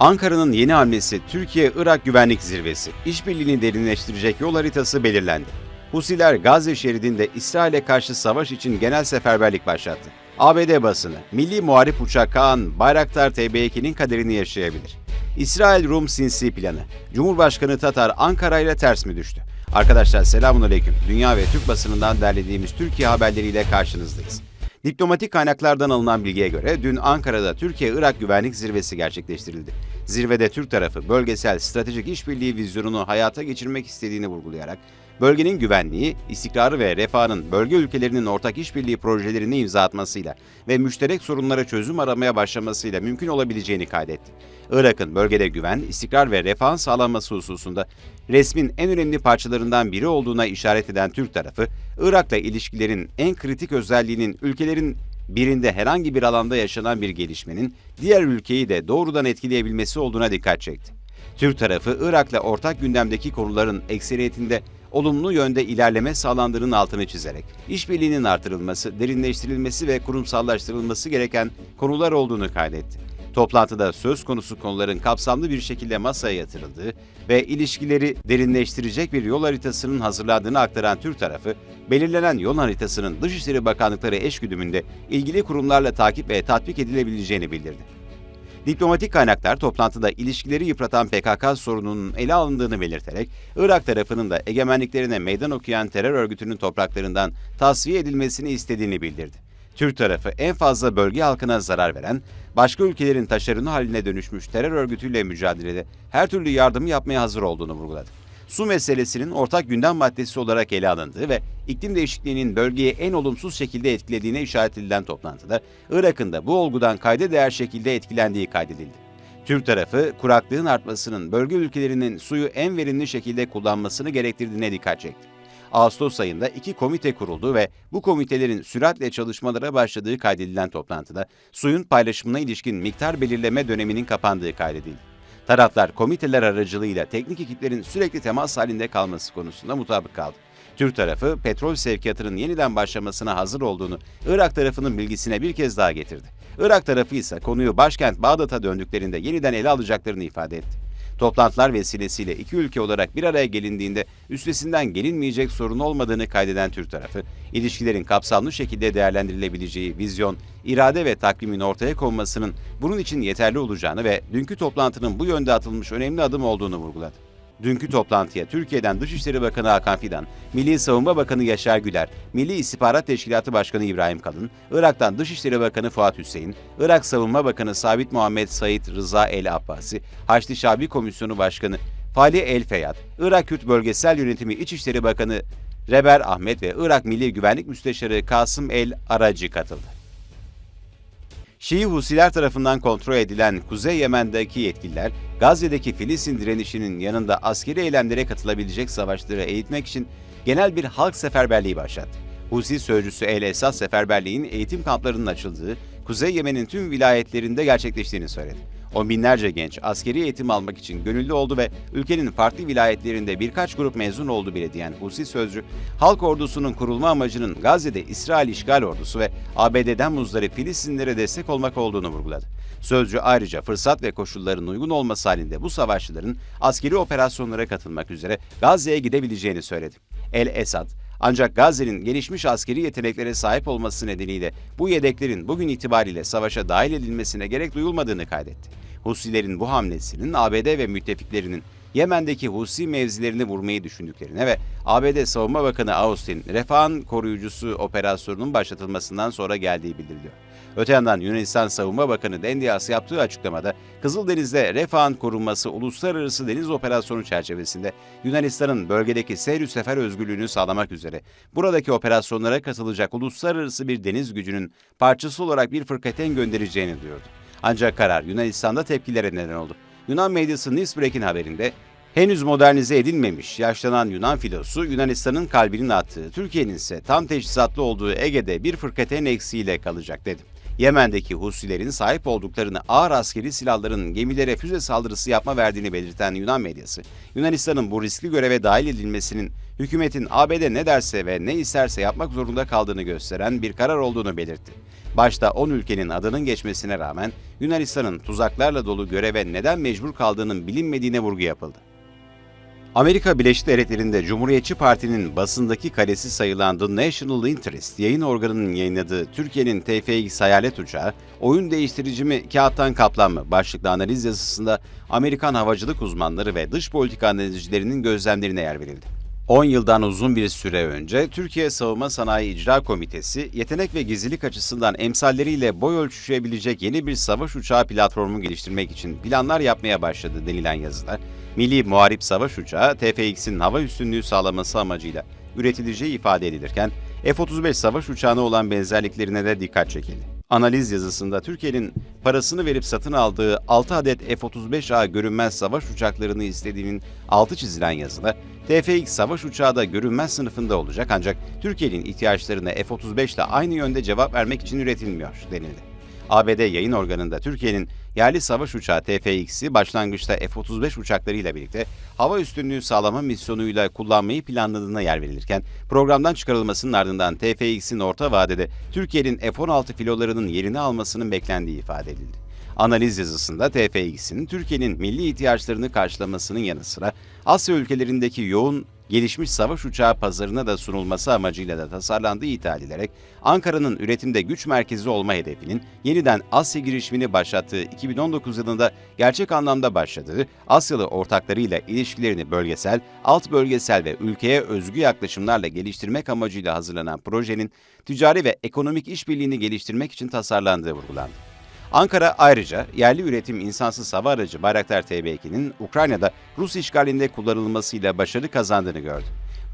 Ankara'nın yeni hamlesi Türkiye-Irak Güvenlik Zirvesi. İşbirliğini derinleştirecek yol haritası belirlendi. Husiler Gazze şeridinde İsrail'e karşı savaş için genel seferberlik başlattı. ABD basını, Milli Muharip Uçak Kaan Bayraktar TB2'nin kaderini yaşayabilir. İsrail-Rum sinsi planı. Cumhurbaşkanı Tatar Ankara ile ters mi düştü? Arkadaşlar selamun aleyküm. Dünya ve Türk basınından derlediğimiz Türkiye haberleriyle karşınızdayız. Diplomatik kaynaklardan alınan bilgiye göre dün Ankara'da Türkiye-Irak Güvenlik Zirvesi gerçekleştirildi. Zirvede Türk tarafı bölgesel stratejik işbirliği vizyonunu hayata geçirmek istediğini vurgulayarak bölgenin güvenliği, istikrarı ve refahının bölge ülkelerinin ortak işbirliği projelerini imza atmasıyla ve müşterek sorunlara çözüm aramaya başlamasıyla mümkün olabileceğini kaydetti. Irak'ın bölgede güven, istikrar ve refahın sağlanması hususunda resmin en önemli parçalarından biri olduğuna işaret eden Türk tarafı, Irak'la ilişkilerin en kritik özelliğinin ülkelerin birinde herhangi bir alanda yaşanan bir gelişmenin diğer ülkeyi de doğrudan etkileyebilmesi olduğuna dikkat çekti. Türk tarafı Irak'la ortak gündemdeki konuların ekseriyetinde olumlu yönde ilerleme sağlandığının altını çizerek işbirliğinin artırılması, derinleştirilmesi ve kurumsallaştırılması gereken konular olduğunu kaydetti. Toplantıda söz konusu konuların kapsamlı bir şekilde masaya yatırıldığı ve ilişkileri derinleştirecek bir yol haritasının hazırlandığını aktaran Türk tarafı, belirlenen yol haritasının Dışişleri Bakanlıkları eşgüdümünde ilgili kurumlarla takip ve tatbik edilebileceğini bildirdi. Diplomatik kaynaklar toplantıda ilişkileri yıpratan PKK sorununun ele alındığını belirterek, Irak tarafının da egemenliklerine meydan okuyan terör örgütünün topraklarından tasfiye edilmesini istediğini bildirdi. Türk tarafı en fazla bölge halkına zarar veren, başka ülkelerin taşeronu haline dönüşmüş terör örgütüyle mücadelede her türlü yardımı yapmaya hazır olduğunu vurguladı. Su meselesinin ortak gündem maddesi olarak ele alındığı ve iklim değişikliğinin bölgeyi en olumsuz şekilde etkilediğine işaret edilen toplantıda, Irak'ın da bu olgudan kayda değer şekilde etkilendiği kaydedildi. Türk tarafı, kuraklığın artmasının bölge ülkelerinin suyu en verimli şekilde kullanmasını gerektirdiğine dikkat çekti. Ağustos ayında iki komite kuruldu ve bu komitelerin süratle çalışmalara başladığı kaydedilen toplantıda suyun paylaşımına ilişkin miktar belirleme döneminin kapandığı kaydedildi. Taraflar komiteler aracılığıyla teknik ekiplerin sürekli temas halinde kalması konusunda mutabık kaldı. Türk tarafı petrol sevkiyatının yeniden başlamasına hazır olduğunu Irak tarafının bilgisine bir kez daha getirdi. Irak tarafı ise konuyu başkent Bağdat'a döndüklerinde yeniden ele alacaklarını ifade etti. Toplantılar vesilesiyle iki ülke olarak bir araya gelindiğinde üstesinden gelinmeyecek sorun olmadığını kaydeden Türk tarafı, ilişkilerin kapsamlı şekilde değerlendirilebileceği vizyon, irade ve takvimin ortaya konmasının bunun için yeterli olacağını ve dünkü toplantının bu yönde atılmış önemli adım olduğunu vurguladı. Dünkü toplantıya Türkiye'den Dışişleri Bakanı Hakan Fidan, Milli Savunma Bakanı Yaşar Güler, Milli İstihbarat Teşkilatı Başkanı İbrahim Kalın, Irak'tan Dışişleri Bakanı Fuat Hüseyin, Irak Savunma Bakanı Sabit Muhammed Said Rıza El Abbasi, Haçlı Şabi Komisyonu Başkanı Fali El Feyyad, Irak Kürt Bölgesel Yönetimi İçişleri Bakanı Reber Ahmet ve Irak Milli Güvenlik Müsteşarı Kasım El Aracı katıldı. Şii Husiler tarafından kontrol edilen Kuzey Yemen'deki yetkililer, Gazze'deki Filistin direnişinin yanında askeri eylemlere katılabilecek savaşları eğitmek için genel bir halk seferberliği başlattı. Husi sözcüsü El Esad seferberliğin eğitim kamplarının açıldığı, Kuzey Yemen'in tüm vilayetlerinde gerçekleştiğini söyledi. On binlerce genç askeri eğitim almak için gönüllü oldu ve ülkenin farklı vilayetlerinde birkaç grup mezun oldu bile diyen Husi sözcü, halk ordusunun kurulma amacının Gazze'de İsrail işgal ordusu ve ABD'den muzdarip Filistinlere destek olmak olduğunu vurguladı. Sözcü ayrıca fırsat ve koşulların uygun olması halinde bu savaşçıların askeri operasyonlara katılmak üzere Gazze'ye gidebileceğini söyledi. El Esad, ancak Gazze'nin gelişmiş askeri yeteneklere sahip olması nedeniyle bu yedeklerin bugün itibariyle savaşa dahil edilmesine gerek duyulmadığını kaydetti. Husilerin bu hamlesinin ABD ve müttefiklerinin Yemen'deki Husi mevzilerini vurmayı düşündüklerine ve ABD Savunma Bakanı Austin, Refah'ın koruyucusu operasyonunun başlatılmasından sonra geldiği bildiriliyor. Öte yandan Yunanistan Savunma Bakanı Dendias yaptığı açıklamada Kızıldeniz'de Refah'ın korunması uluslararası deniz operasyonu çerçevesinde Yunanistan'ın bölgedeki seyir sefer özgürlüğünü sağlamak üzere buradaki operasyonlara katılacak uluslararası bir deniz gücünün parçası olarak bir fırkateyn göndereceğini duyurdu. Ancak karar Yunanistan'da tepkilere neden oldu. Yunan medyası Newsbreak'in haberinde henüz modernize edilmemiş yaşlanan Yunan filosu Yunanistan'ın kalbinin attığı, Türkiye'nin ise tam teçhizatlı olduğu Ege'de bir fırkateyn eksiğiyle kalacak dedi. Yemen'deki Husilerin sahip olduklarını ağır askeri silahların gemilere füze saldırısı yapma verdiğini belirten Yunan medyası, Yunanistan'ın bu riskli göreve dahil edilmesinin hükümetin ABD ne derse ve ne isterse yapmak zorunda kaldığını gösteren bir karar olduğunu belirtti. Başta 10 ülkenin adının geçmesine rağmen Yunanistan'ın tuzaklarla dolu göreve neden mecbur kaldığının bilinmediğine vurgu yapıldı. Amerika Birleşik Devletleri'nde Cumhuriyetçi Parti'nin basındaki kalesi sayılan The National Interest yayın organının yayınladığı Türkiye'nin TFX hayalet uçağı, oyun değiştirici mi kağıttan kaplan mı başlıklı analiz yazısında Amerikan havacılık uzmanları ve dış politika analizcilerinin gözlemlerine yer verildi. 10 yıldan uzun bir süre önce Türkiye Savunma Sanayi İcra Komitesi, yetenek ve gizlilik açısından emsalleriyle boy ölçüşebilecek yeni bir savaş uçağı platformu geliştirmek için planlar yapmaya başladı denilen yazıda, Milli Muharip Savaş Uçağı, TFX'in hava üstünlüğü sağlaması amacıyla üretileceği ifade edilirken, F-35 savaş uçağına olan benzerliklerine de dikkat çekildi. Analiz yazısında Türkiye'nin parasını verip satın aldığı 6 adet F-35A görünmez savaş uçaklarını istediğinin altı çizilen yazıda, TFX savaş uçağı da görünmez sınıfında olacak ancak Türkiye'nin ihtiyaçlarına F-35 ile aynı yönde cevap vermek için üretilmiyor denildi. ABD yayın organında Türkiye'nin yerli savaş uçağı TFX'i başlangıçta F-35 uçaklarıyla birlikte hava üstünlüğü sağlama misyonuyla kullanmayı planladığına yer verilirken programdan çıkarılmasının ardından TFX'in orta vadede Türkiye'nin F-16 filolarının yerini almasının beklendiği ifade edildi. Analiz yazısında TFX'in Türkiye'nin milli ihtiyaçlarını karşılamasının yanı sıra Asya ülkelerindeki yoğun gelişmiş savaş uçağı pazarına da sunulması amacıyla da tasarlandığı iddia edilerek Ankara'nın üretimde güç merkezi olma hedefinin yeniden Asya girişimini başlattığı 2019 yılında gerçek anlamda başladığı Asyalı ortaklarıyla ilişkilerini bölgesel, alt bölgesel ve ülkeye özgü yaklaşımlarla geliştirmek amacıyla hazırlanan projenin ticari ve ekonomik işbirliğini geliştirmek için tasarlandığı vurgulandı. Ankara ayrıca yerli üretim insansız hava aracı Bayraktar TB2'nin Ukrayna'da Rus işgalinde kullanılmasıyla başarı kazandığını gördü.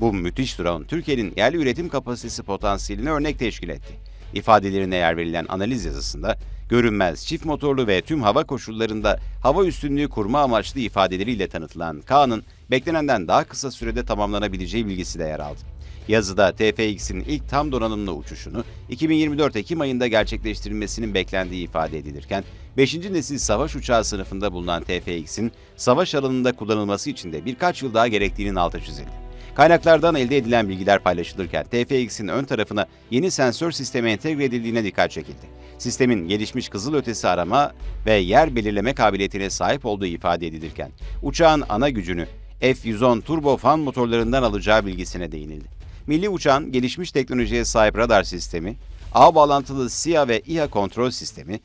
Bu müthiş drone Türkiye'nin yerli üretim kapasitesi potansiyeline örnek teşkil etti. İfadelerine yer verilen analiz yazısında görünmez, çift motorlu ve tüm hava koşullarında hava üstünlüğü kurma amaçlı ifadeleriyle tanıtılan K'nın beklenenden daha kısa sürede tamamlanabileceği bilgisi de yer aldı. Yazıda TFX'in ilk tam donanımlı uçuşunu 2024 Ekim ayında gerçekleştirilmesinin beklendiği ifade edilirken, 5. nesil savaş uçağı sınıfında bulunan TFX'in savaş alanında kullanılması için de birkaç yıl daha gerektiğinin altı çizildi. Kaynaklardan elde edilen bilgiler paylaşılırken TFX'in ön tarafına yeni sensör sistemi entegre edildiğine dikkat çekildi. Sistemin gelişmiş kızılötesi arama ve yer belirleme kabiliyetine sahip olduğu ifade edilirken, uçağın ana gücünü F-110 turbo fan motorlarından alacağı bilgisine değinildi. Milli uçağın gelişmiş teknolojiye sahip radar sistemi, ağ bağlantılı SİHA ve İHA kontrol sistemi,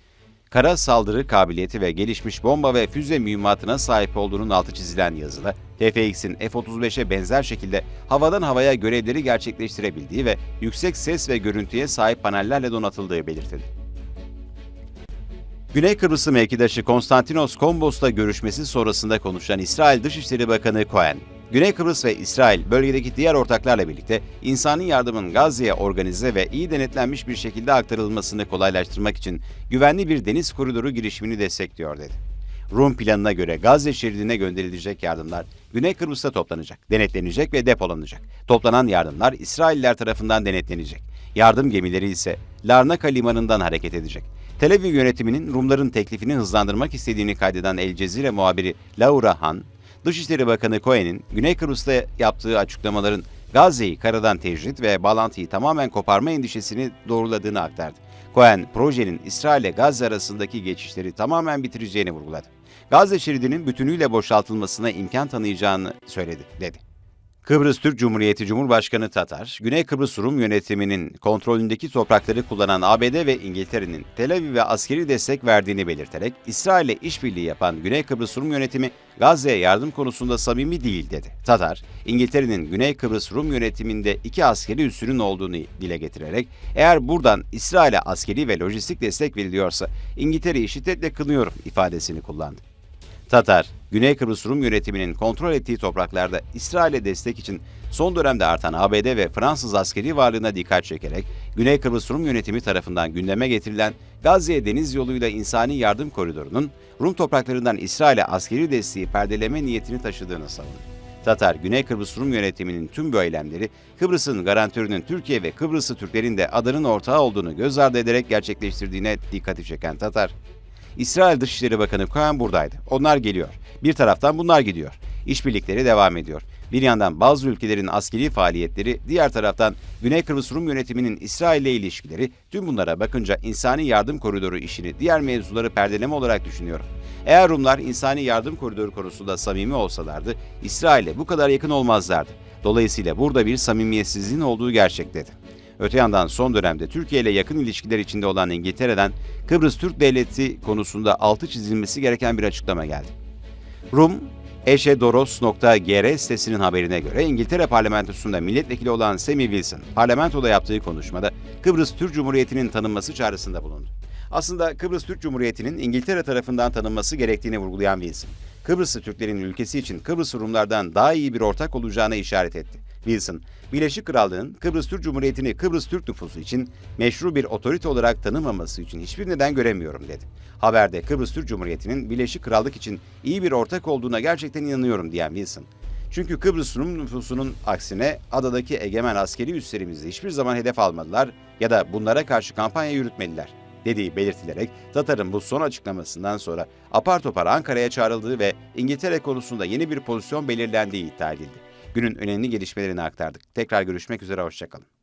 kara saldırı kabiliyeti ve gelişmiş bomba ve füze mühimmatına sahip olduğunun altı çizilen yazıda, TFX'in F-35'e benzer şekilde havadan havaya görevleri gerçekleştirebildiği ve yüksek ses ve görüntüye sahip panellerle donatıldığı belirtildi. Güney Kıbrıs'ı mevkidaşı Konstantinos Kombos'la görüşmesi sonrasında konuşan İsrail Dışişleri Bakanı Cohen, Güney Kıbrıs ve İsrail bölgedeki diğer ortaklarla birlikte insani yardımın Gazze'ye organize ve iyi denetlenmiş bir şekilde aktarılmasını kolaylaştırmak için güvenli bir deniz koridoru girişimini destekliyor dedi. Rum planına göre Gazze şeridine gönderilecek yardımlar Güney Kıbrıs'ta toplanacak, denetlenecek ve depolanacak. Toplanan yardımlar İsrailler tarafından denetlenecek. Yardım gemileri ise Larnaka limanından hareket edecek. Tel Aviv yönetiminin Rumların teklifini hızlandırmak istediğini kaydeden El Cezire muhabiri Laura Han, Dışişleri Bakanı Cohen'in Güney Kıbrıs'ta yaptığı açıklamaların Gazze'yi karadan tecrit ve bağlantıyı tamamen koparma endişesini doğruladığını aktardı. Cohen, projenin İsrail ile Gazze arasındaki geçişleri tamamen bitireceğini vurguladı. Gazze şeridinin bütünüyle boşaltılmasına imkan tanıyacağını söyledi, dedi. Kıbrıs Türk Cumhuriyeti Cumhurbaşkanı Tatar, Güney Kıbrıs Rum yönetiminin kontrolündeki toprakları kullanan ABD ve İngiltere'nin Tel Aviv'e askeri destek verdiğini belirterek, İsrail'le işbirliği yapan Güney Kıbrıs Rum yönetimi Gazze'ye yardım konusunda samimi değil dedi. Tatar, İngiltere'nin Güney Kıbrıs Rum yönetiminde iki askeri üssünün olduğunu dile getirerek, eğer buradan İsrail'e askeri ve lojistik destek veriliyorsa İngiltere'yi şiddetle kınıyorum ifadesini kullandı. Tatar, Güney Kıbrıs Rum yönetiminin kontrol ettiği topraklarda İsrail'e destek için son dönemde artan ABD ve Fransız askeri varlığına dikkat çekerek Güney Kıbrıs Rum yönetimi tarafından gündeme getirilen Gazze'ye deniz yoluyla insani yardım koridorunun Rum topraklarından İsrail'e askeri desteği perdeleme niyetini taşıdığını savundu. Tatar, Güney Kıbrıs Rum yönetiminin tüm bu eylemleri Kıbrıs'ın garantörünün Türkiye ve Kıbrıs'ı Türklerin de adının ortağı olduğunu göz ardı ederek gerçekleştirdiğine dikkati çeken Tatar, İsrail Dışişleri Bakanı Cohen buradaydı. Onlar geliyor. Bir taraftan bunlar gidiyor. İşbirlikleri devam ediyor. Bir yandan bazı ülkelerin askeri faaliyetleri, diğer taraftan Güney Kıbrıs Rum yönetiminin İsrail ile ilişkileri, tüm bunlara bakınca insani yardım koridoru işini diğer mevzuları perdeleme olarak düşünüyorum. Eğer Rumlar insani yardım koridoru konusunda samimi olsalardı, İsrail'e bu kadar yakın olmazlardı. Dolayısıyla burada bir samimiyetsizliğin olduğu gerçek dedi. Öte yandan son dönemde Türkiye ile yakın ilişkiler içinde olan İngiltere'den Kıbrıs Türk Devleti konusunda altı çizilmesi gereken bir açıklama geldi. Rum, eşedoros.gr sitesinin haberine göre İngiltere parlamentosunda milletvekili olan Sammy Wilson, parlamentoda yaptığı konuşmada Kıbrıs Türk Cumhuriyeti'nin tanınması çağrısında bulundu. Aslında Kıbrıs Türk Cumhuriyeti'nin İngiltere tarafından tanınması gerektiğini vurgulayan Wilson, Kıbrıslı Türklerin ülkesi için Kıbrıs Rumlardan daha iyi bir ortak olacağına işaret etti. Wilson, Birleşik Krallığın Kıbrıs Türk Cumhuriyeti'ni Kıbrıs Türk nüfusu için meşru bir otorite olarak tanımaması için hiçbir neden göremiyorum dedi. Haberde Kıbrıs Türk Cumhuriyeti'nin Birleşik Krallık için iyi bir ortak olduğuna gerçekten inanıyorum diyen Wilson. Çünkü Kıbrıs Rum nüfusunun aksine adadaki egemen askeri üslerimizde hiçbir zaman hedef almadılar ya da bunlara karşı kampanya yürütmediler dediği belirtilerek Tatar'ın bu son açıklamasından sonra apar topar Ankara'ya çağrıldığı ve İngiltere konusunda yeni bir pozisyon belirlendiği iddia edildi. Günün önemli gelişmelerini aktardık. Tekrar görüşmek üzere, hoşçakalın.